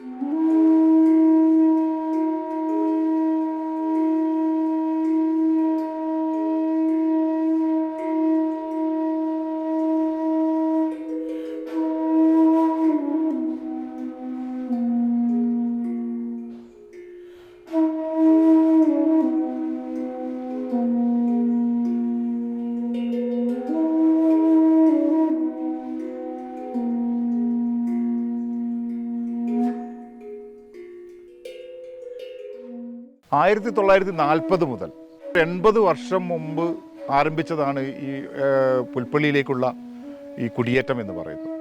Mm-hmm. ആയിരത്തി തൊള്ളായിരത്തി നാൽപ്പത് മുതൽ എൺപത് വർഷം മുമ്പ് ആരംഭിച്ചതാണ് ഈ പുൽപ്പള്ളിയിലേക്കുള്ള ഈ കുടിയേറ്റം എന്ന് പറയുന്നത്.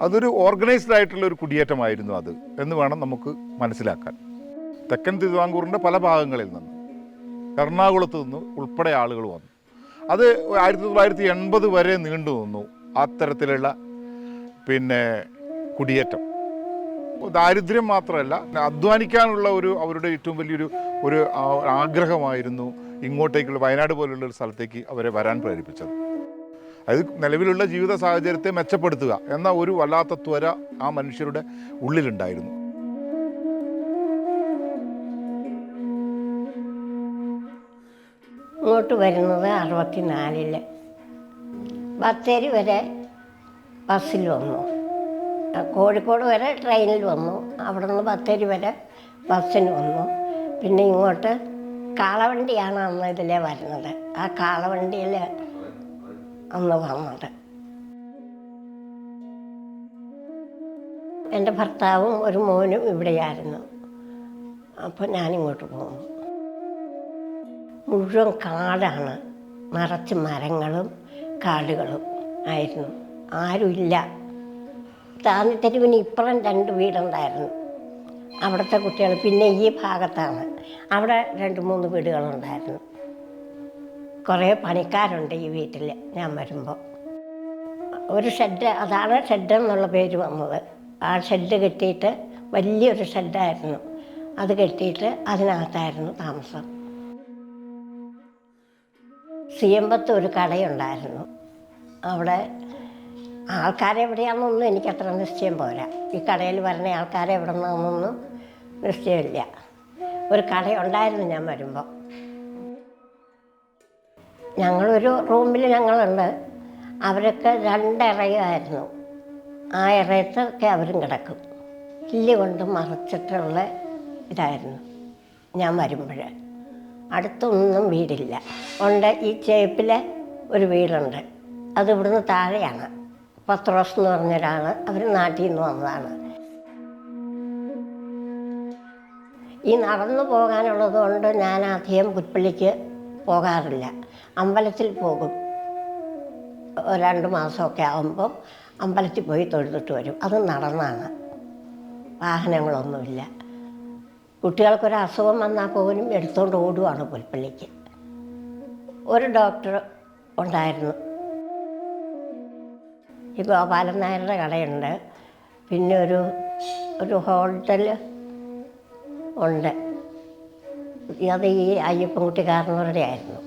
അതൊരു ഓർഗനൈസ്ഡ് ആയിട്ടുള്ള ഒരു കുടിയേറ്റമായിരുന്നു അത് എന്ന് വേണം നമുക്ക് മനസ്സിലാക്കാൻ. തെക്കൻ തിരുവിതാംകൂറിന്റെ പല ഭാഗങ്ങളിൽ നിന്ന് എറണാകുളത്ത് നിന്ന് ഉൾപ്പെടെ ആളുകൾ വന്നു. അത് ആയിരത്തി തൊള്ളായിരത്തി എൺപത് വരെ നീണ്ടു നിന്നു അത്തരത്തിലുള്ള പിന്നെ കുടിയേറ്റം. ദാരിദ്ര്യം മാത്രമല്ല അധ്വാനിക്കാനുള്ള ഒരു അവരുടെ ഏറ്റവും വലിയൊരു ഒരു ആഗ്രഹമായിരുന്നു ഇങ്ങോട്ടേക്കുള്ള വയനാട് പോലുള്ള ഒരു സ്ഥലത്തേക്ക് അവരെ വരാൻ പ്രേരിപ്പിച്ചത്. അത് നിലവിലുള്ള ജീവിത സാഹചര്യത്തെ മെച്ചപ്പെടുത്തുക എന്ന ഒരു വല്ലാത്ത ത്വര ആ മനുഷ്യരുടെ ഉള്ളിലുണ്ടായിരുന്നു. ഇങ്ങോട്ട് വരുന്നത് അറുപത്തിനാലിൽ. ബത്തേരി വരെ ബസ്സിൽ വന്നു. കോഴിക്കോട് വരെ ട്രെയിനിൽ വന്നു. അവിടെ നിന്ന് ബത്തേരി വരെ ബസ്സിന് വന്നു. പിന്നെ ഇങ്ങോട്ട് കാളവണ്ടിയാണ് അന്ന് ഇതിലെ വരുന്നത്. ആ കാളവണ്ടിയിൽ അന്ന് വന്നത്. എന്റെ ഭർത്താവും ഒരു മോനും ഇവിടെയായിരുന്നു. അപ്പോൾ ഞാനിങ്ങോട്ട് പോകും മുഴുവൻ കാടാണ്. നിറച്ച് മരങ്ങളും കാടുകളും ആയിരുന്നു. ആരുമില്ല. താന്നി തെരുവിന് ഇപ്പുറം രണ്ട് വീടുണ്ടായിരുന്നു. അവിടുത്തെ കുട്ടികൾ പിന്നെ ഈ ഭാഗത്താണ്. അവിടെ രണ്ട് മൂന്ന് വീടുകളുണ്ടായിരുന്നു. കുറേ പണിക്കാരുണ്ട് ഈ വീട്ടിൽ ഞാൻ വരുമ്പോൾ ഒരു ഷെഡ് അതാണ് ഷെഡ് എന്നുള്ള പേര് വന്നത്. ആ ഷെഡ് കെട്ടിയിട്ട് വലിയൊരു ഷെഡായിരുന്നു അത് കെട്ടിയിട്ട് അതിനകത്തായിരുന്നു താമസം. സിയമ്പത്ത് ഒരു കടയുണ്ടായിരുന്നു. അവിടെ ആൾക്കാരെ എവിടെയാണെന്നൊന്നും എനിക്ക് അത്ര നിശ്ചയം പോരാ. ഈ കടയിൽ വരുന്ന ആൾക്കാരെ എവിടെ നിന്നൊന്നും നിശ്ചയമില്ല. ഒരു കടയുണ്ടായിരുന്നു ഞാൻ വരുമ്പോൾ ഞങ്ങളൊരു റൂമിൽ ഞങ്ങളുണ്ട്. അവരൊക്കെ രണ്ടിറയായിരുന്നു ആ ഇറയത്തൊക്കെ അവരും കിടക്കും. കില്ല് കൊണ്ട് മറച്ചിട്ടുള്ള ഇതായിരുന്നു ഞാൻ വരുമ്പോൾ അടുത്തൊന്നും വീടില്ല. ഉണ്ട് ഈ ചേപ്പിലെ ഒരു വീടുണ്ട്. അത് ഇവിടുന്ന് താഴെയാണ്. പത്രോസ് എന്ന് പറഞ്ഞൊരാൾ അവർ നാട്ടിൽ നിന്ന് വന്നതാണ്. ഈ നടന്നു പോകാനുള്ളത് കൊണ്ട് ഞാൻ അധികം പുൽപ്പള്ളിക്ക് പോകാറില്ല. അമ്പലത്തിൽ പോകും. രണ്ട് മാസമൊക്കെ ആകുമ്പം അമ്പലത്തിൽ പോയി തൊഴുതിട്ട് വരും. അത് നടന്നാണ്. വാഹനങ്ങളൊന്നുമില്ല. കുട്ടികൾക്കൊരു അസുഖം വന്നാൽ പോലും എടുത്തുകൊണ്ട് ഓടുവാണ് പുൽപ്പള്ളിക്ക്. ഒരു ഡോക്ടർ ഉണ്ടായിരുന്നു. ഈ ഗോപാലൻ നായരുടെ കടയുണ്ട്. പിന്നെ ഒരു ഒരു ഹോട്ടൽ ഉണ്ട്. അത് ഈ അയ്യപ്പൻകുട്ടി ആയിരുന്നു.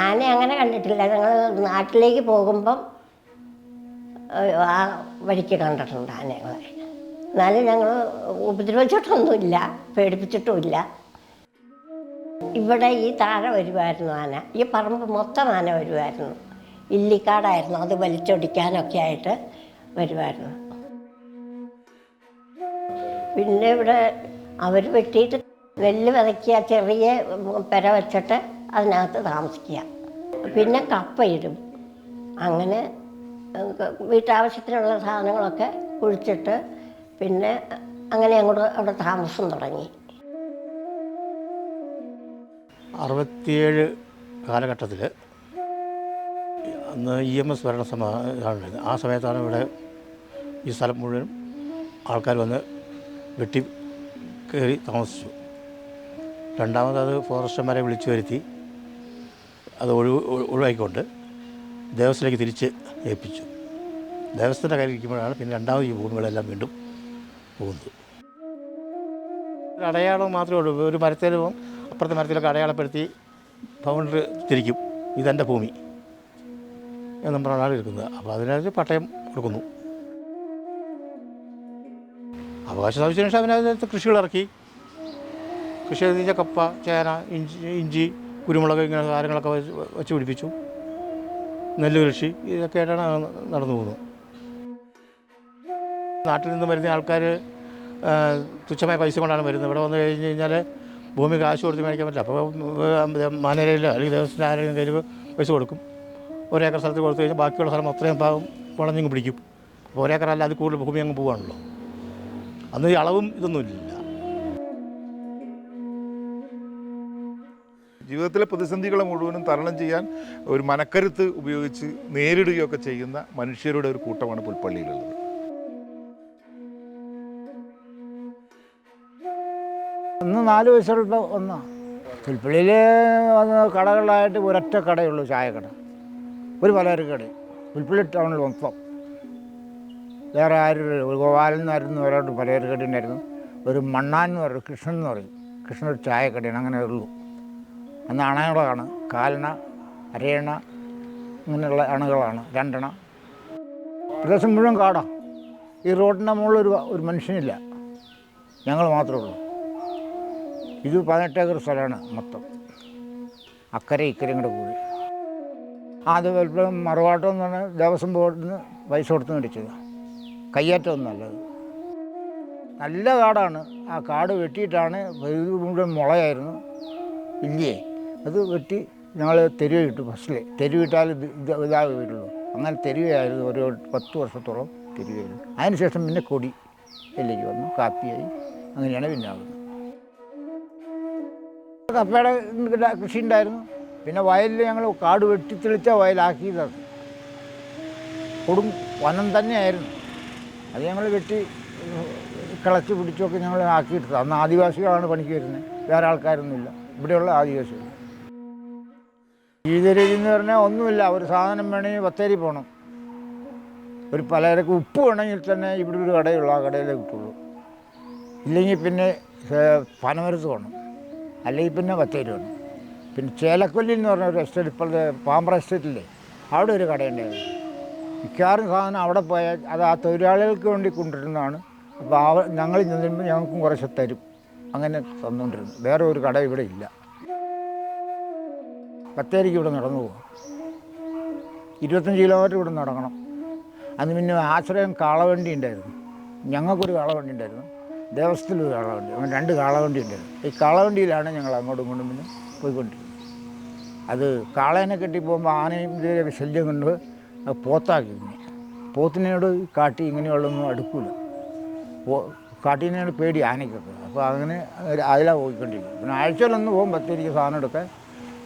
ആന അങ്ങനെ കണ്ടിട്ടില്ല. ഞങ്ങൾ നാട്ടിലേക്ക് പോകുമ്പം ആ വഴിക്ക് കണ്ടിട്ടുണ്ട് ആനകളെ. എന്നാലും ഞങ്ങൾ ഉപദ്രവിച്ചിട്ടൊന്നുമില്ല പേടിപ്പിച്ചിട്ടുമില്ല. ഇവിടെ ഈ താഴെ വരുമായിരുന്നു ആന. ഈ പറമ്പ് മൊത്തം ആന വരുമായിരുന്നു ഇല്ലിക്കാടായിരുന്നു. അത് വലിച്ചൊടിക്കാനൊക്കെ ആയിട്ട് വരുമായിരുന്നു പിന്നെ ഇവിടെ അവർ വെട്ടിയിട്ട് നെല്ല് വിതയ്ക്കുക ചെറിയ പെര വെച്ചിട്ട് അതിനകത്ത് താമസിക്കുക. പിന്നെ കപ്പയിടും അങ്ങനെ വീട്ടാവശ്യത്തിനുള്ള സാധനങ്ങളൊക്കെ കുഴിച്ചിട്ട് പിന്നെ അങ്ങനെ അങ്ങോട്ട് അവിടെ താമസം തുടങ്ങി. അറുപത്തിയേഴ് കാലഘട്ടത്തിൽ അന്ന് ഇ എം എസ് ഭരണ സമയമാണ് ആ സമയത്താണ് ഇവിടെ ഈ സ്ഥലം മുഴുവൻ ആൾക്കാർ വന്ന് വെട്ടി കയറി താമസിച്ചു. രണ്ടാമത് അത് ഫോറസ്റ്റർമാരെ വിളിച്ചു വരുത്തി. അത് ഒഴിവ് ഒഴി- ഒഴിവാക്കിക്കൊണ്ട് ദേവസ്വത്തിലേക്ക് തിരിച്ച് ഏൽപ്പിച്ചു. ദേവസ്വത്തിന്റെ കയ്യിൽ ഇരിക്കുമ്പോഴാണ് പിന്നെ രണ്ടാമത് ഈ ഭൂമികളെല്ലാം വീണ്ടും പോകുന്നത്. അടയാളം മാത്രമേ ഉള്ളൂ. ഒരു മരത്തിൽ അപ്പുറത്തെ മരത്തിലൊക്കെ അടയാളപ്പെടുത്തി ബൗണ്ടറി തിരിക്കും. ഇതെന്റെ ഭൂമി. പറഞ്ഞാണ് എടുക്കുന്നത് അപ്പോൾ അതിനകത്ത് പട്ടയം കൊടുക്കുന്നു. അവകാശം സ്ഥാപിച്ചതിന് ശേഷം അവനകത്ത് കൃഷികൾ ഇറക്കി. കൃഷി കപ്പ ചേന ഇഞ്ചി ഇഞ്ചി കുരുമുളക് ഇങ്ങനെ കാര്യങ്ങളൊക്കെ വെച്ച് വെച്ച് പിടിപ്പിച്ചു. നെല്ല് കൃഷി ഇതൊക്കെ ആയിട്ടാണ് നടന്നു പോകുന്നത്. നാട്ടിൽ നിന്ന് വരുന്ന ആൾക്കാർ തുച്ഛമായ പൈസ കൊണ്ടാണ് വരുന്നത്. ഇവിടെ വന്നു കഴിഞ്ഞ് കഴിഞ്ഞാൽ ഭൂമി കാശ് കൊടുത്ത് മേടിക്കാൻ പറ്റില്ല. അപ്പോൾ മാനരയിലോ അല്ലെങ്കിൽ ദേവസ്വത്തിന്റെ ആരെങ്കിലും കയ്യിൽ പൈസ കൊടുക്കും. ഒരേക്കർ സ്ഥലത്ത് കൊടുത്തു കഴിഞ്ഞാൽ ബാക്കിയുള്ള സ്ഥലം അത്രയും ഭാഗം വളഞ്ഞിങ്ങ് പിടിക്കും. അപ്പോൾ ഒരേക്കർ അല്ല അത് കൂടുതൽ ഭൂമി അങ്ങ് പോവാണല്ലോ. അന്ന് ഈ അളവും ഇതൊന്നുമില്ല ജീവിതത്തിലെ പ്രതിസന്ധികളെ മുഴുവനും തരണം ചെയ്യാൻ ഒരു മനക്കരുത്ത് ഉപയോഗിച്ച് നേരിടുകയൊക്കെ ചെയ്യുന്ന മനുഷ്യരുടെ ഒരു കൂട്ടമാണ് പുൽപ്പള്ളിയിലുള്ളത്. അന്ന് നാല് വയസ്സുള്ള ഒന്നാണ്. പുൽപ്പള്ളിയിൽ കടകളായിട്ട് കടകളിലായിട്ട് ഒരൊറ്റ കടയുള്ളൂ ചായക്കട. ഒരു പലചരക്കട. കട പുൽപ്പള്ളി ടൗണിൽ മൊത്തം. വേറെ ആരും ഒരു ഗോപാലൻ എന്നായിരുന്നു ഒരാളുടെ പലചരക്ക് കട ഉണ്ടായിരുന്നു. ഒരു മണ്ണാൻ എന്ന് പറയും കൃഷ്ണൻ എന്ന് പറയും. കൃഷ്ണൻ ഒരു ചായക്കടയാണ്. അങ്ങനെ ഉള്ളൂ. അന്ന് അണകളാണ്. കാലണ അരയണ ഇങ്ങനെയുള്ള അണകളാണ്. രണ്ടെണ്ണ. പ്രദേശം മുഴുവൻ കാടാ. ഈ റോഡിന്റെ മുകളിൽ ഒരു ഒരു മനുഷ്യനില്ല. ഞങ്ങൾ മാത്രമേ ഉള്ളൂ. ഇത് പതിനെട്ടേക്കർ സ്ഥലമാണ് മൊത്തം. അക്കരെ ഇക്കരെ ഇങ്ങോട്ട് കൂടി അത് വലുപ്പം മറുവാട്ടം എന്ന് പറഞ്ഞാൽ ദേവസ്വം ബോർഡിൽ നിന്ന് പൈസ കൊടുത്ത് മേടിച്ചത്. കയ്യേറ്റം നല്ലത്. നല്ല കാടാണ്. ആ കാട് വെട്ടിയിട്ടാണ് മുഴുവൻ മുളയായിരുന്നു. ഇല്ലേ? അത് വെട്ടി ഞങ്ങൾ തെരുവിട്ടു ഫസ്റ്റിൽ തെരുവിട്ടാൽ ഇത് ഇത് ഇതാകെ വരുള്ളൂ. അങ്ങനെ തെരുവയായിരുന്നു ഒരു പത്ത് വർഷത്തോളം തെരുവായിരുന്നു അതിനുശേഷം പിന്നെ കൊടി എല്ലേക്ക് വന്നു കാപ്പിയായി. അങ്ങനെയാണ് പിന്നെ ആകുന്നത് കപ്പയുടെ കൃഷി ഉണ്ടായിരുന്നു. പിന്നെ വയലിൽ ഞങ്ങൾ കാട് വെട്ടിത്തെളിച്ച വയലാക്കിയതാണ്. കൊടും വനം തന്നെയായിരുന്നു. അത് ഞങ്ങൾ വെട്ടി കിളച്ച് പിടിച്ചൊക്കെ ഞങ്ങൾ ആക്കിയിട്ടത് അന്ന് ആദിവാസികളാണ് പണിക്ക് വരുന്നത്. വേറെ ആൾക്കാരൊന്നുമില്ല. ഇവിടെയുള്ള ആദിവാസികൾ. ജീവിത രീതി എന്ന് പറഞ്ഞാൽ ഒന്നുമില്ല. ഒരു സാധനം വേണമെങ്കിൽ ബത്തേരി പോകണം. ഒരു പലചരക്ക് ഉപ്പ് വേണമെങ്കിൽ തന്നെ ഇവിടെ ഒരു കടയുള്ളൂ. ആ കടയിലേ കിട്ടുള്ളൂ. ഇല്ലെങ്കിൽ പിന്നെ പനമരത്ത് പോകണം. അല്ലെങ്കിൽ പിന്നെ ബത്തേരി വേണം പിന്നെ ചേലക്കൊല്ലി എന്ന് പറഞ്ഞ ഒരു എസ്റ്റേറ്റ് ഇപ്പോഴത്തെ പാമ്പ്ര എസ്റ്റേറ്റില്ലേ അവിടെ ഒരു കടയുണ്ടായിരുന്നു മിക്കവാറും സാധനം അവിടെ പോയാൽ അത് ആ തൊഴിലാളികൾക്ക് വേണ്ടി കൊണ്ടിരുന്നതാണ് അപ്പോൾ അവ ഞങ്ങൾ ചെന്നിരുമ്പോൾ ഞങ്ങൾക്കും കുറച്ച് തരും. അങ്ങനെ തന്നുകൊണ്ടിരുന്നു. വേറെ ഒരു കട ഇവിടെ ഇല്ല. ബത്തേരിക്ക് ഇവിടെ നടന്നു പോകും ഇരുപത്തഞ്ച് കിലോമീറ്റർ ഇവിടെ നടക്കണം. അന്ന് പിന്നെ ആശ്രയം കാളവണ്ടി ഉണ്ടായിരുന്നു. ഞങ്ങൾക്കൊരു കാളവണ്ടി ഉണ്ടായിരുന്നു. ദേവസ്ഥത്തിലൊരു കാളവണ്ടി അങ്ങനെ രണ്ട് കാളവണ്ടി ഉണ്ടായിരുന്നു. ഈ കാളവണ്ടിയിലാണ് ഞങ്ങൾ അങ്ങോട്ടും ഇങ്ങോട്ടും പിന്നെ പോയിക്കൊണ്ടിരുന്നത് അത് കാളേനെ കെട്ടി പോകുമ്പോൾ ആനയും ഇതിന്റെ ശല്യം കൊണ്ട് പോത്താക്കി പോത്തിനോട് കാട്ടി ഇങ്ങനെയുള്ളൊന്നും അടുക്കില്ല കാട്ടിനോട് പേടി ആനയ്ക്കൊക്കെ അപ്പോൾ അങ്ങനെ അതിലാണ് പോയിക്കൊണ്ടിരിക്കും. പിന്നെ ആഴ്ചയിലൊന്ന് പോകും പത്തിരിക്ക് സാധനം എടുക്കാൻ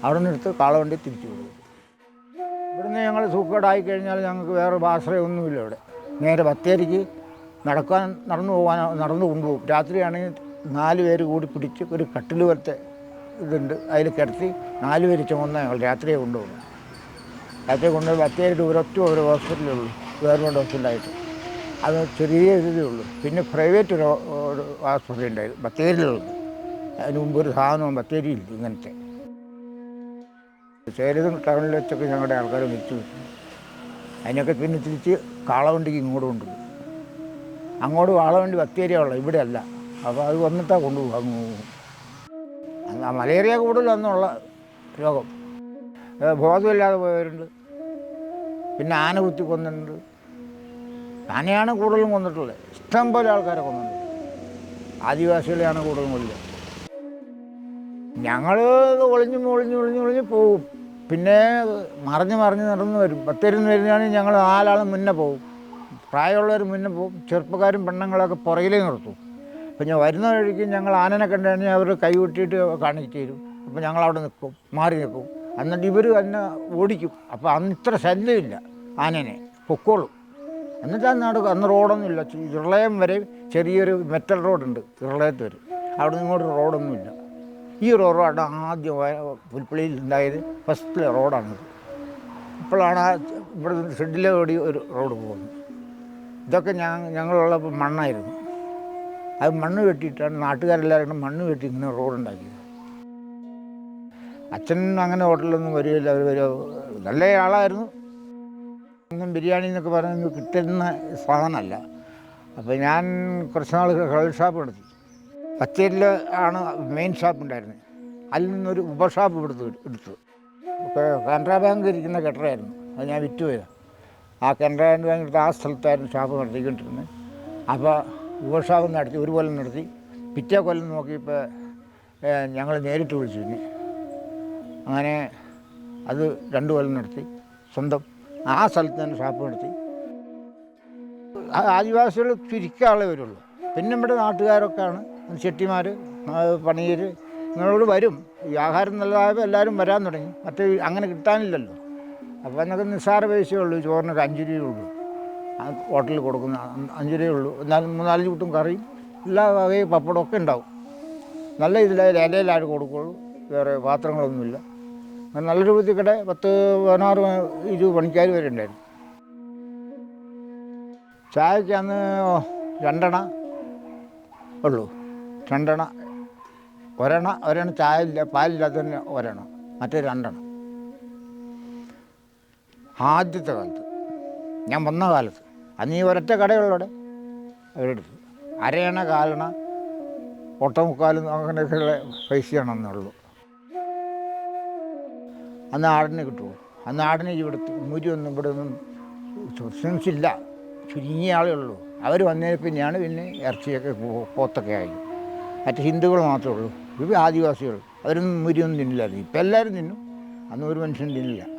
അവിടെ നിന്ന് എടുത്ത് കാളവണ്ടി തിരിച്ചു കൊടുക്കും. ഇവിടുന്ന് ഞങ്ങൾ സൂക്കേടായി കഴിഞ്ഞാൽ ഞങ്ങൾക്ക് വേറെ ആശ്രയമൊന്നുമില്ല ഇവിടെ നേരെ ബത്തേരിക്ക് നടക്കാൻ നടന്നു പോകാൻ നടന്നു കൊണ്ടുപോകും. രാത്രിയാണെങ്കിൽ നാല് പേര് കൂടി പിടിച്ച് ഒരു കട്ടിൽ പോലത്തെ ഇതുണ്ട്. അതിൽ കിടത്തി നാല് പേര് ചുമന്ന ഞങ്ങൾ രാത്രിയെ കൊണ്ടുപോകും രാത്രി കൊണ്ടുപോയി ബത്തേരിയുടെ ഒരൊറ്റ ഒരു ഹോസ്പിറ്റലേ ഉള്ളൂ. ഗവൺമെന്റ് ഹോസ്പിറ്റലായിട്ട്. അത് ചെറിയ ഇതേ ഉള്ളൂ. പിന്നെ പ്രൈവറ്റ് ഒരു ആസ്പത്രി ഉണ്ടായിരുന്നു. ബത്തേരിയിലുള്ളത് അതിന് മുമ്പ് ഒരു സാധനവും ബത്തേരിയില്ല ഇങ്ങനത്തെ. ചേരുന്ന ടൗണിൽ വെച്ചൊക്കെ ഞങ്ങളുടെ ആൾക്കാർ മരിച്ചു അതിനൊക്കെ പിന്നെ തിരിച്ച് കാളവണ്ടിക്ക് ഇങ്ങോട്ട് കൊണ്ടുപോകും അങ്ങോട്ട് കാളവണ്ടി ബത്തേരിയാണുള്ളത് ഇവിടെ അല്ല അപ്പോൾ അത് വന്നിട്ടാണ് കൊണ്ടുപോകും അങ്ങ്. പോകും അന്ന് ആ മലേറിയ കൂടുതൽ അന്നുള്ള രോഗം. ബോധമില്ലാതെ പോയവരുണ്ട്. പിന്നെ ആന കുത്തി കൊന്നിട്ടുണ്ട്. ആനയാണ് കൂടുതലും കൊന്നിട്ടുള്ളത്. ഇഷ്ടം പോലെ ആൾക്കാരെ കൊന്നിട്ടുണ്ട്. ആദിവാസികളെയാണ് കൂടുതലും കൊല്ലുക. ഞങ്ങൾ ഒളിഞ്ഞും ഒളിഞ്ഞ് ഒളിഞ്ഞ് ഒളിഞ്ഞ് പോകും പിന്നെ മറിഞ്ഞ് മറിഞ്ഞ് നടന്ന് വരും. ബത്തേരിന്ന് വരുന്നതാണെങ്കിൽ ഞങ്ങൾ നാലാളും മുന്നേ പോകും പ്രായമുള്ളവർ മുന്നേ പോകും ചെറുപ്പക്കാരും പെണ്ണുങ്ങളൊക്കെ പുറകിലേ നിർത്തും. അപ്പം ഞാൻ വരുന്ന വഴിക്ക് ഞങ്ങൾ ആനനെ കണ്ടു കഴിഞ്ഞാൽ അവർ കൈ കൊട്ടിയിട്ട് കാണിച്ചു തരും അപ്പം ഞങ്ങൾ അവിടെ നിൽക്കും മാറി നിൽക്കും. എന്നിട്ട് ഇവർ തന്നെ ഓടിക്കും. അപ്പോൾ അന്ന് ഇത്ര ശല്യമില്ല ആനനെ പൊക്കോളും. എന്നിട്ട് അന്ന് നടക്കും അന്ന് റോഡൊന്നുമില്ല ഇരളയം വരെ ചെറിയൊരു മെറ്റൽ റോഡുണ്ട് ഇരളയത്ത് വരെ. അവിടെ നിന്ന് ഇങ്ങോട്ട് റോഡൊന്നുമില്ല ഈ റോഡാണ് ആദ്യം പുൽപ്പള്ളിയിൽ ഉണ്ടായത് ഫസ്റ്റിലെ റോഡാണിത് ഇപ്പോഴാണ് ആ ഇവിടെ ഷെഡിലെ ഓടി ഒരു റോഡ് പോകുന്നത്. ഇതൊക്കെ ഞാൻ ഞങ്ങളുള്ളപ്പോൾ മണ്ണായിരുന്നു. അത് മണ്ണ് വെട്ടിയിട്ടാണ് നാട്ടുകാരെല്ലാവരും മണ്ണ് വെട്ടി ഇങ്ങനെ റോഡുണ്ടാക്കിയത്. അച്ഛൻ അങ്ങനെ ഹോട്ടലൊന്നും വരികയില്ല അവർ വരുമോ നല്ല ആളായിരുന്നു. ഒന്നും ബിരിയാണി എന്നൊക്കെ പറയുന്നത് കിട്ടുന്ന സാധനമല്ല. അപ്പോൾ ഞാൻ കുറച്ച് നാൾ കള്ള് ഷാപ്പ് നടത്തി ബത്തേരിയിൽ ആണ് മെയിൻ ഷാപ്പ് ഉണ്ടായിരുന്നത്. അതിൽ നിന്നൊരു ഉപഷാപ്പ് എടുത്ത് എടുത്തു. കാനറ ബാങ്ക് ഇരിക്കുന്ന കെട്ടറായിരുന്നു അത് ഞാൻ വിറ്റുപോയതാണ് ആ കാനറ ബാങ്ക് എടുത്ത് ആ സ്ഥലത്തായിരുന്നു ഷാപ്പ് നടത്തിക്കൊണ്ടിരുന്നത്. അപ്പോൾ ഉപഷാപ്പ് നടത്തി ഒരു കൊല്ലം നടത്തി. പിറ്റേ കൊല്ലം നോക്കിയപ്പോൾ ഞങ്ങൾ നേരിട്ട് വിളിച്ചു അങ്ങനെ അത് രണ്ട് കൊല്ലം നടത്തി സ്വന്തം ആ സ്ഥലത്ത് തന്നെ ഷാപ്പ് നടത്തി. ആദിവാസികൾ ചുരുക്കാളേ വരുള്ളൂ. പിന്നെ നമ്മുടെ നാട്ടുകാരൊക്കെയാണ് ചെട്ടിമാർ പണിയർ നിങ്ങളോട് വരും. ഈ ആഹാരം നല്ലതായപ്പോൾ എല്ലാവരും വരാൻ തുടങ്ങി. മറ്റേ അങ്ങനെ കിട്ടാനില്ലല്ലോ. അപ്പോൾ എന്നൊക്കെ നിസ്സാര പൈസയേ ഉള്ളൂ ചോറിനൊക്കെ അഞ്ച് രൂപയേ ഉള്ളൂ. ഹോട്ടലിൽ കൊടുക്കുന്ന അഞ്ച് രൂപയേ ഉള്ളൂ. എന്നാലും മൂന്നാലഞ്ച് കൂട്ടും കറി എല്ലാ വകയും പപ്പടമൊക്കെ ഉണ്ടാവും. നല്ല ഇതിൽ ഇലയിലാണ് കൊടുക്കുള്ളൂ. വേറെ പാത്രങ്ങളൊന്നുമില്ല. നല്ല രൂപത്തിൽ കട പത്ത് പതിനാറ് ഇരുപത് പണിക്കാർ വരെ ഉണ്ടായിരുന്നു. ചായക്ക് അന്ന് രണ്ടെണ്ണ ഉള്ളൂ. രണ്ടെണ്ണ. ഒരെണ്ണ ഒരെണ്ണ ചായ ഇല്ല പാലില്ലാത്ത തന്നെ ഒരെണ്ണം. മറ്റേ രണ്ടെണ്ണം. ആദ്യത്തെ കാലത്ത്. ഞാൻ വന്ന കാലത്ത് അന്ന് ഈ ഒരൊറ്റ കടയുള്ളവിടെ അവരെടുത്തു അരയണ കാലണ ഒട്ടമുക്കാലും അങ്ങനെയൊക്കെയുള്ള പൈസയാണ് അന്നുള്ളൂ അന്ന് ആടിനെ കിട്ടുമോ അന്ന് ആടിനെ ഇവിടെ മുരിയൊന്നും ഇവിടെ ഒന്നും സബ്സ്റ്റൻസ് ഇല്ല ചുരുങ്ങിയ ആളേ ഉള്ളൂ. അവർ വന്നതിന് പിന്നെയാണ് പിന്നെ ഇറച്ചിയൊക്കെ പോത്തൊക്കെ ആയി. മറ്റ് ഹിന്ദുക്കൾ മാത്രമേ ഉള്ളൂ. ഇവ ആദിവാസികൾ. അവരൊന്നും മുരിയൊന്നും തിന്നില്ലായിരുന്നു. ഇപ്പം എല്ലാവരും തിന്നും. അന്ന് ഒരു മനുഷ്യൻ തിന്നില്ല.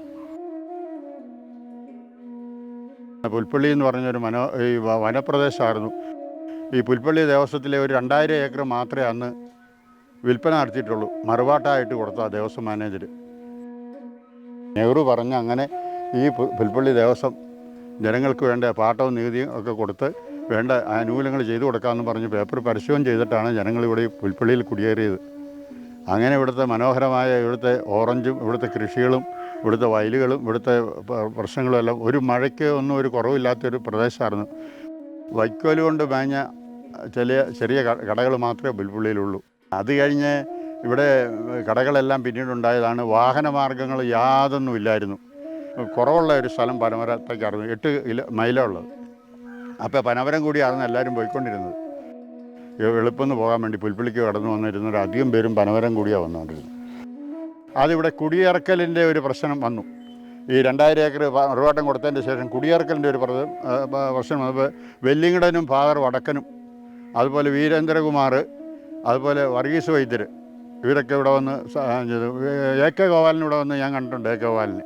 പുൽപ്പള്ളി എന്ന് പറഞ്ഞൊരു മനോ ഈ വനപ്രദേശമായിരുന്നു. ഈ പുൽപ്പള്ളി ദേവസ്വത്തിലെ ഒരു രണ്ടായിരം ഏക്കർ മാത്രമേ അന്ന് വിൽപ്പന നടത്തിയിട്ടുള്ളൂ. മറുപാട്ടായിട്ട് കൊടുത്ത ദേവസ്വം മാനേജർ നെഹ്റു പറഞ്ഞ അങ്ങനെ ഈ പുൽപ്പള്ളി ദേവസ്വം ജനങ്ങൾക്ക് വേണ്ട പാട്ടവും നികുതിയും ഒക്കെ കൊടുത്ത് വേണ്ട ആനുകൂല്യങ്ങൾ ചെയ്തു കൊടുക്കാമെന്ന് പറഞ്ഞ് പേപ്പർ പരസ്യവും ചെയ്തിട്ടാണ് ജനങ്ങളിവിടെ ഈ പുൽപ്പള്ളിയിൽ കുടിയേറിയത്. അങ്ങനെ ഇവിടുത്തെ മനോഹരമായ ഇവിടുത്തെ ഓറഞ്ചും ഇവിടുത്തെ കൃഷികളും ഇവിടുത്തെ വയലുകളും ഇവിടുത്തെ പ്രശ്നങ്ങളും എല്ലാം ഒരു മഴയ്ക്ക് ഒന്നും ഒരു കുറവില്ലാത്തൊരു പ്രദേശമായിരുന്നു. വൈക്കോൽ കൊണ്ട് മേഞ്ഞ ചെറിയ ചെറിയ കടകൾ മാത്രമേ പുൽപ്പള്ളിയിലുള്ളൂ. അത് കഴിഞ്ഞ് ഇവിടെ കടകളെല്ലാം പിന്നീടുണ്ടായതാണ്. വാഹന മാർഗങ്ങൾ യാതൊന്നും ഇല്ലായിരുന്നു. കുറവുള്ള ഒരു സ്ഥലം പനമരത്തേക്കായിരുന്നു. എട്ട് കിലോ മൈലുള്ളത് അപ്പോൾ പനമരം കൂടിയായിരുന്നു എല്ലാവരും പോയിക്കൊണ്ടിരുന്നത്. എളുപ്പമെന്ന് പോകാൻ വേണ്ടി പുൽപ്പള്ളിക്ക് കടന്നു വന്നിരുന്നവർ അധികം പേരും പനമരം കൂടിയാണ് വന്നുകൊണ്ടിരുന്നത് അതിവിടെ കുടിയിറക്കലിന്റെ ഒരു പ്രശ്നം വന്നു. ഈ രണ്ടായിരം ഏക്കർ മറുപാട്ടം കൊടുത്തതിന്റെ ശേഷം കുടിയിറക്കലിന്റെ ഒരു പ്രശ്നം വന്നപ്പോൾ വെല്ലിങ്ങടനും ഫാദർ വടക്കനും അതുപോലെ വീരേന്ദ്രകുമാർ അതുപോലെ വർഗീസ് വൈദ്യർ ഇവരൊക്കെ ഇവിടെ വന്ന് എ കെ ഗോപാലിന് ഇവിടെ വന്ന് ഞാൻ കണ്ടിട്ടുണ്ട് എ കെ ഗോപാലിനെ.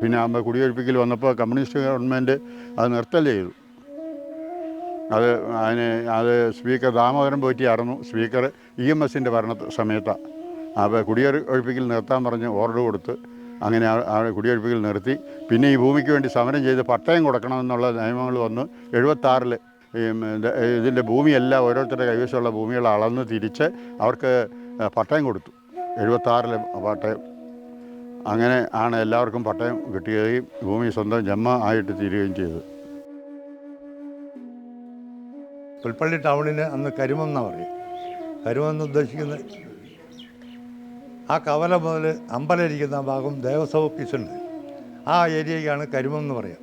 പിന്നെ ആകുമ്പോൾ കുടിയൊഴിപ്പിക്കൽ വന്നപ്പോൾ കമ്മ്യൂണിസ്റ്റ് ഗവൺമെന്റ് അത് നിർത്തൽ ചെയ്തു. അത് അതിന് അത് സ്പീക്കർ ദാമോദരൻ പോറ്റിയായിരുന്നു. സ്പീക്കർ ഇ എം എസിന്റെ ഭരണ സമയത്താണ്. അപ്പോൾ കുടിയൊഴിപ്പിക്കൽ നിർത്താൻ പറഞ്ഞ് ഓർഡർ കൊടുത്ത് അങ്ങനെ ആ- കുടിയൊഴിപ്പിക്കൽ നിർത്തി. പിന്നെ ഈ ഭൂമിക്ക് വേണ്ടി സമരം ചെയ്ത് പട്ടയം കൊടുക്കണമെന്നുള്ള നിയമങ്ങൾ വന്ന് എഴുപത്താറിൽ ഇതിന്റെ ഭൂമിയെല്ലാം ഓരോരുത്തരുടെ കൈവശമുള്ള ഭൂമികൾ അളന്ന് തിരിച്ച് അവർക്ക് പട്ടയം കൊടുത്തു. എഴുപത്താറിലെ പട്ടയം. അങ്ങനെ ആണ് എല്ലാവർക്കും പട്ടയം കിട്ടുകയും ഭൂമി സ്വന്തം ജമ്മ ആയിട്ട് തീരുകയും ചെയ്തത്. പുൽപ്പള്ളി ടൗണിന് അന്ന് കരുമെന്നാണ് പറയും കരുമെന്ന് ഉദ്ദേശിക്കുന്നത് ആ കവല മുതൽ അമ്പലം ഇരിക്കുന്ന ഭാഗം ദേവസ്വം ഓഫീസുണ്ട്. ആ ഏരിയയ്ക്കാണ് കരിമം എന്ന് പറയുക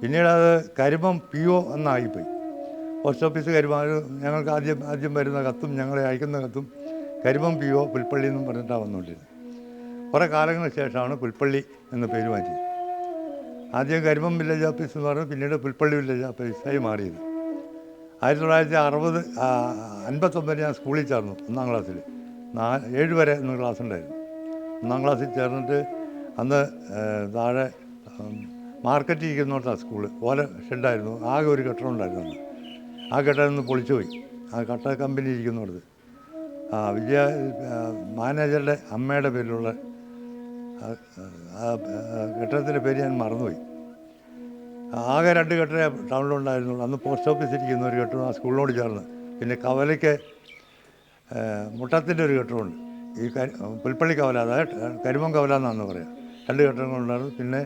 പിന്നീട് അത് കരിമം പി ഒ എന്നായിപ്പോയി. പോസ്റ്റ് ഓഫീസ് കരിമം അത് ഞങ്ങൾക്ക് ആദ്യം ആദ്യം വരുന്ന കത്തും ഞങ്ങളെ അയക്കുന്ന കത്തും കരിമം പി ഒ പുൽപ്പള്ളി എന്നും പറഞ്ഞിട്ടാണ് വന്നുകൊണ്ടിരുന്നത്. കുറേ കാലങ്ങൾക്ക് ശേഷമാണ് പുൽപ്പള്ളി എന്ന പേര് മാറ്റിയത്. ആദ്യം കരിമം വില്ലേജ് ഓഫീസ് എന്ന് പറഞ്ഞു പിന്നീട് പുൽപ്പള്ളി വില്ലേജ് ഓഫീസായി മാറിയത്. ആയിരത്തി തൊള്ളായിരത്തി അറുപത് അൻപത്തൊമ്പത് ഞാൻ സ്കൂളിൽ ചേർന്നു ഒന്നാം ക്ലാസ്സിൽ. നാ ഏഴ് വരെ ഒന്ന് ക്ലാസ് ഉണ്ടായിരുന്നു ഒന്നാം ക്ലാസ്സിൽ ചേർന്നിട്ട് അന്ന് താഴെ മാർക്കറ്റ് ഇരിക്കുന്നിടത്താണ് സ്കൂൾ. ഓല ഷെഡായിരുന്നു. ആകെ ഒരു കെട്ടിടം ഉണ്ടായിരുന്നു അന്ന്. ആ കെട്ടിടം ഒന്ന് പൊളിച്ചു പോയി. ആ കട്ട കമ്പനി ഇരിക്കുന്നിടത്ത്. ആ വിജയ മാനേജറുടെ അമ്മയുടെ പേരിലുള്ള കെട്ടിടത്തിന്റെ പേര് ഞാൻ മറന്നുപോയി. ആകെ രണ്ട് കെട്ടിടേ ടൗണിലുണ്ടായിരുന്നുള്ളൂ അന്ന് പോസ്റ്റ് ഓഫീസ് ഇരിക്കുന്ന ഒരു കെട്ടിടം ആ സ്കൂളിനോട് ചേർന്ന്. പിന്നെ കവലയ്ക്ക് മുട്ടത്തിന്റെ ഒരു കെട്ടിടമുണ്ട്. ഈ പുൽപ്പള്ളി കവല അതായത് കരിമം കവല എന്നാണ് പറയാം രണ്ട് കെട്ടിടങ്ങളുണ്ടായിരുന്നു പിന്നെ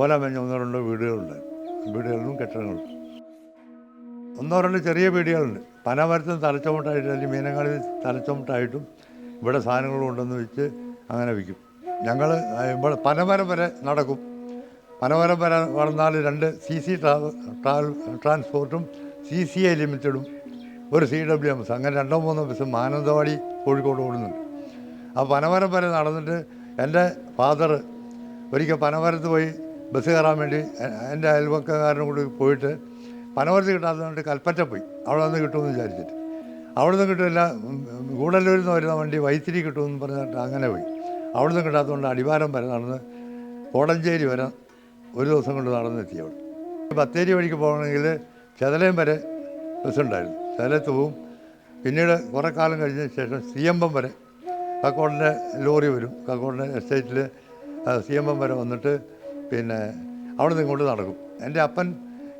ഓല മെഞ്ഞ ഒന്നോ രണ്ടോ വീടുകളുണ്ട്. വീടുകളിലും കെട്ടിടങ്ങളും ഒന്നോ രണ്ട് ചെറിയ വീടുകളുണ്ട്. പനമരത്തും തലച്ചുമട്ടായിട്ട് അല്ലെങ്കിൽ മീനങ്ങാടി തലച്ചുമട്ടായിട്ടും ഇവിടെ സാധനങ്ങൾ കൊണ്ടുവന്ന് വെച്ച് അങ്ങനെ വിൽക്കും. ഞങ്ങൾ ഇവിടെ പനമരം വരെ നടക്കും. പനമരം വരെ വളർന്നാൽ രണ്ട് സി സി ട്രാൻസ്പോർട്ടും സി സി ഐ ലിമിറ്റഡും ഒരു സി ഡബ്ല്യു എം എസ് അങ്ങനെ രണ്ടോ മൂന്നോ ബസ് മാനന്തവാടി കോഴിക്കോട് ഓടുന്നുണ്ട്. ആ പനമരം വരെ നടന്നിട്ട് എന്റെ ഫാദർ ഒരിക്കൽ പനമരത്ത് പോയി ബസ് കയറാൻ വേണ്ടി എന്റെ അയൽവക്കക്കാരനും കൂടി പോയിട്ട് പനമരത്ത് കിട്ടാത്തതുകൊണ്ട് കൽപ്പറ്റ പോയി. അവിടെ നിന്ന് കിട്ടുമെന്ന് വിചാരിച്ചിട്ട്. അവിടെ നിന്ന് കിട്ടില്ല ഗൂഡല്ലൂരിൽ നിന്ന് വരുന്ന വണ്ടി വൈത്തിരി കിട്ടുമെന്ന് പറഞ്ഞിട്ട് അങ്ങനെ പോയി. അവിടെ നിന്ന് കിട്ടാത്തതുകൊണ്ട് അടിവാരം വരെ നടന്ന് കോടഞ്ചേരി വരെ ഒരു ദിവസം കൊണ്ട് നടന്നെത്തി അവിടെ. ബത്തേരി വഴിക്ക് പോകണമെങ്കിൽ ചെതലയം വരെ ബസ് ബസ്സുണ്ടായിരുന്നു. ചെതലത്ത് പോവും പിന്നീട് കുറേ കാലം കഴിഞ്ഞ ശേഷം സി എം എം വരെ കക്കോടിന്റെ ലോറി വരും. കക്കോടിന്റെ എസ്റ്റേറ്റിൽ സി എം എം വരെ വന്നിട്ട് പിന്നെ അവിടെ നിന്ന് ഇങ്ങോട്ട് നടക്കും. എന്റെ അപ്പൻ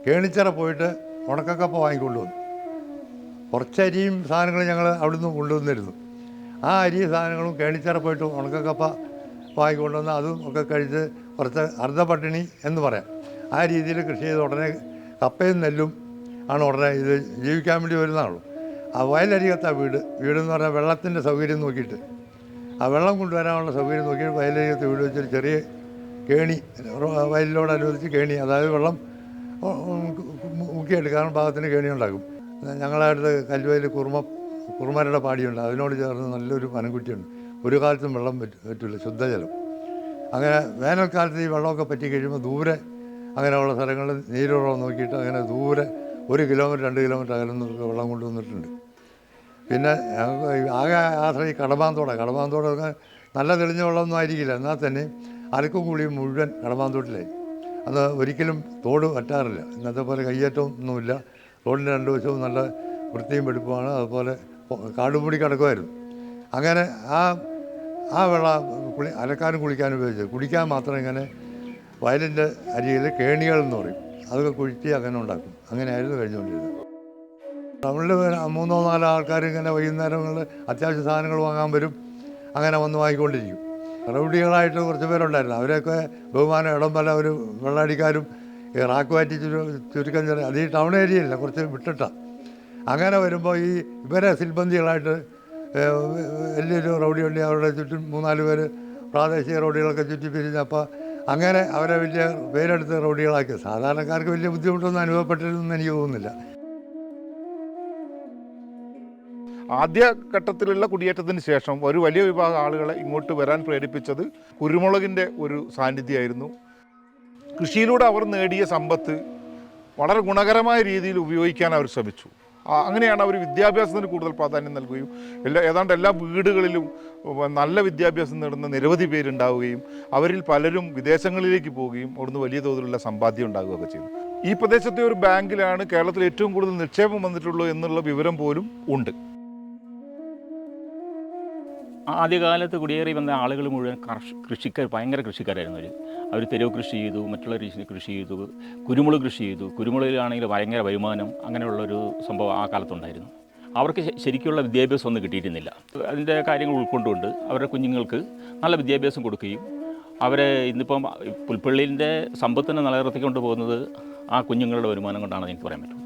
കേണിച്ചിറ പോയിട്ട് ഉണക്കക്കപ്പ വാങ്ങിക്കൊണ്ട് വന്നു. കുറച്ച് അരിയും സാധനങ്ങളും ഞങ്ങൾ നിന്ന് കൊണ്ടുവന്നിരുന്നു. ആ അരി സാധനങ്ങളും കേണിച്ചിറ പോയിട്ട് ഉണക്കക്കപ്പ വാങ്ങിക്കൊണ്ടുവന്ന് അതും ഒക്കെ കഴിച്ച് കുറച്ച് അർദ്ധ പട്ടിണി എന്ന് പറയാം. ആ രീതിയിൽ കൃഷി ചെയ്ത് ഉടനെ കപ്പയും നെല്ലും ആണ് ഉടനെ ഇത് ജീവിക്കാൻ വേണ്ടി വരുന്നതാണുള്ളൂ. ആ വയലരികത്താ വീട് വീടെന്ന് പറഞ്ഞാൽ വെള്ളത്തിന്റെ സൗകര്യം നോക്കിയിട്ട്. ആ വെള്ളം കൊണ്ടുവരാനുള്ള സൗകര്യം നോക്കിയിട്ട് വയലരികത്ത് വീട് വെച്ചൊരു ചെറിയ കേണി വയലിനോടനുബന്ധിച്ച് കേണി അതായത് വെള്ളം മുക്കിയെടുക്കാൻ പാകത്തിന് കേണി ഉണ്ടാക്കും ഞങ്ങളുടെ കല്ലുവയിൽ കുറുമ കുറുമരുടെ പാടിയുണ്ട്. അതിനോട് ചേർന്ന് നല്ലൊരു പനംകുറ്റിയുണ്ട്. ഒരു കാലത്തും വെള്ളം പറ്റ പറ്റില്ല ശുദ്ധജലം. അങ്ങനെ വേനൽക്കാലത്ത് ഈ വെള്ളമൊക്കെ പറ്റി കഴിയുമ്പോൾ ദൂരെ അങ്ങനെയുള്ള സ്ഥലങ്ങളിൽ നീരുറവ് നോക്കിയിട്ട് അങ്ങനെ ദൂരെ ഒരു കിലോമീറ്റർ രണ്ട് കിലോമീറ്റർ അകലുന്നൊക്കെ വെള്ളം കൊണ്ടുവന്നിട്ടുണ്ട് പിന്നെ ഈ ആകെ ആശ്രയി കടമാന്തോട കടമാന്തോടൊക്കെ നല്ല തെളിഞ്ഞ വെള്ളമൊന്നും ആയിരിക്കില്ല. എന്നാൽ തന്നെ അലക്കും കൂടിയും മുഴുവൻ കടമാന്തോട്ടിലായി അന്ന് ഒരിക്കലും തോട് വറ്റാറില്ല. ഇന്നത്തെ പോലെ കയ്യേറ്റവും ഒന്നുമില്ല തോടിന്റെ രണ്ട് വശവും നല്ല വൃത്തിയും വെടുപ്പുമാണ്. അതുപോലെ കാടുപൂടി കിടക്കുമായിരുന്നു. അങ്ങനെ ആ ആ വെള്ളം കുളി അലക്കാനും കുളിക്കാനും ഉപയോഗിച്ചത്. കുടിക്കാൻ മാത്രം ഇങ്ങനെ വയലിന്റെ അരിയിൽ കേണികൾ എന്ന് പറയും. അതൊക്കെ കുഴിച്ച് അങ്ങനെ ഉണ്ടാക്കും. അങ്ങനെയായിരുന്നു കഴിഞ്ഞുകൊണ്ടിരുന്നത്. ടൗണിൽ മൂന്നോ നാലോ ആൾക്കാർ ഇങ്ങനെ വൈകുന്നേരങ്ങളിൽ അത്യാവശ്യ സാധനങ്ങൾ വാങ്ങാൻ വരും. അങ്ങനെ വന്ന് വാങ്ങിക്കൊണ്ടിരിക്കും. റൗഡികളായിട്ട് കുറച്ച് പേരുണ്ടായിരുന്നു. അവരെയൊക്കെ ബഹുമാനം ഇടം പല ഒരു വെള്ളടിക്കാരും ഈ റാക്ക് മാറ്റി ചുരു ചുരുക്കം ചെറിയ അത് ഈ ടൗൺ ഏരിയയില്ല കുറച്ച് വിട്ടിട്ടാണ് അങ്ങനെ വരുമ്പോൾ ഈ ഇവരെ സിൽബന്ധികളായിട്ട് വലിയൊരു റൗഡി ഉണ്ടെങ്കിൽ അവരുടെ ചുറ്റും മൂന്നാൽ പേര് പ്രാദേശിക റൗഡികളൊക്കെ ചുറ്റി അപ്പോൾ അങ്ങനെ അവരെ വലിയ പേരെടുത്ത് റോഡികളാക്കി. സാധാരണക്കാർക്ക് വലിയ ബുദ്ധിമുട്ടൊന്നും അനുഭവപ്പെട്ടിരുന്നെന്ന് എനിക്ക് തോന്നുന്നില്ല. ആദ്യ ഘട്ടത്തിലുള്ള കുടിയേറ്റത്തിന് ശേഷം ഒരു വലിയ വിഭാഗം ആളുകളെ ഇങ്ങോട്ട് വരാൻ പ്രേരിപ്പിച്ചത് കുരുമുളകിന്റെ ഒരു സാന്നിധ്യമായിരുന്നു. കൃഷിയിലൂടെ അവർ നേടിയ സമ്പത്ത് വളരെ ഗുണകരമായ രീതിയിൽ ഉപയോഗിക്കാൻ അവർ ശ്രമിച്ചു. അങ്ങനെയാണ് അവർ വിദ്യാഭ്യാസത്തിന് കൂടുതൽ പ്രാധാന്യം നൽകുകയും എല്ലാ ഏതാണ്ട് എല്ലാ വീടുകളിലും നല്ല വിദ്യാഭ്യാസം നേടുന്ന നിരവധി പേരുണ്ടാവുകയും അവരിൽ പലരും വിദേശങ്ങളിലേക്ക് പോവുകയും അവിടുന്ന് വലിയ തോതിലുള്ള സമ്പാദ്യം ഉണ്ടാകുകയൊക്കെ ചെയ്തു. ഈ പ്രദേശത്തെ ഒരു ബാങ്കിലാണ് കേരളത്തിൽ ഏറ്റവും കൂടുതൽ നിക്ഷേപം വന്നിട്ടുള്ളൂ എന്നുള്ള വിവരം പോലും ഉണ്ട്. ആദ്യകാലത്ത് കുടിയേറി വന്ന ആളുകൾ മുഴുവൻ കർഷ കൃഷിക്കാർ ഭയങ്കര കൃഷിക്കാരായിരുന്നു അവർ അവർ തെരുവ് കൃഷി ചെയ്തു മറ്റുള്ള രീതിയിൽ കൃഷി ചെയ്തു കുരുമുളക് കൃഷി ചെയ്തു. കുരുമുളകിലാണെങ്കിൽ ഭയങ്കര വരുമാനം അങ്ങനെയുള്ളൊരു സംഭവം ആ കാലത്തുണ്ടായിരുന്നു. അവർക്ക് ശരിക്കുള്ള വിദ്യാഭ്യാസം ഒന്നും കിട്ടിയിരുന്നില്ല. അതിന്റെ കാര്യങ്ങൾ ഉൾക്കൊണ്ടുകൊണ്ട് അവരുടെ കുഞ്ഞുങ്ങൾക്ക് നല്ല വിദ്യാഭ്യാസം കൊടുക്കുകയും അവരെ ഇന്നിപ്പം പുൽപ്പള്ളിന്റെ സമ്പത്തിനെ നിലനിർത്തിക്കൊണ്ട് പോകുന്നത് ആ കുഞ്ഞുങ്ങളുടെ വരുമാനം കൊണ്ടാണെന്ന് എനിക്ക് പറയാൻ പറ്റും.